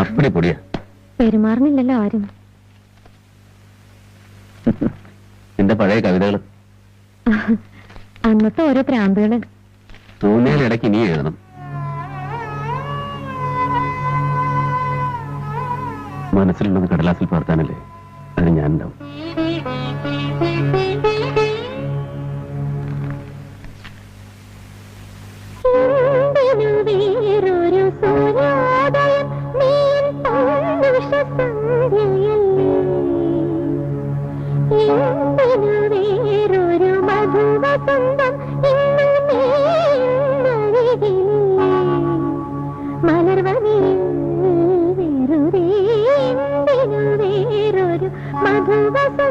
അപ്പടി പൊടിയാ. പെരുമാറുന്നില്ലല്ലോ ആരും. നിന്റെ പഴയ കവിതകൾ അന്നത്തെ ഓരോ പ്രാന്തുകൾ തോന്നിയാലിടയ്ക്ക് ഇനി എഴുതണം. മനസ്സിലുള്ളത് കടലാസിൽ പകർത്താനല്ലേ ഞാൻ ഞാനുണ്ടാവും. വേറൊരു മധുവസന്തം മലർവനേ വേറൊരു വേറൊരു മധുവസന്തം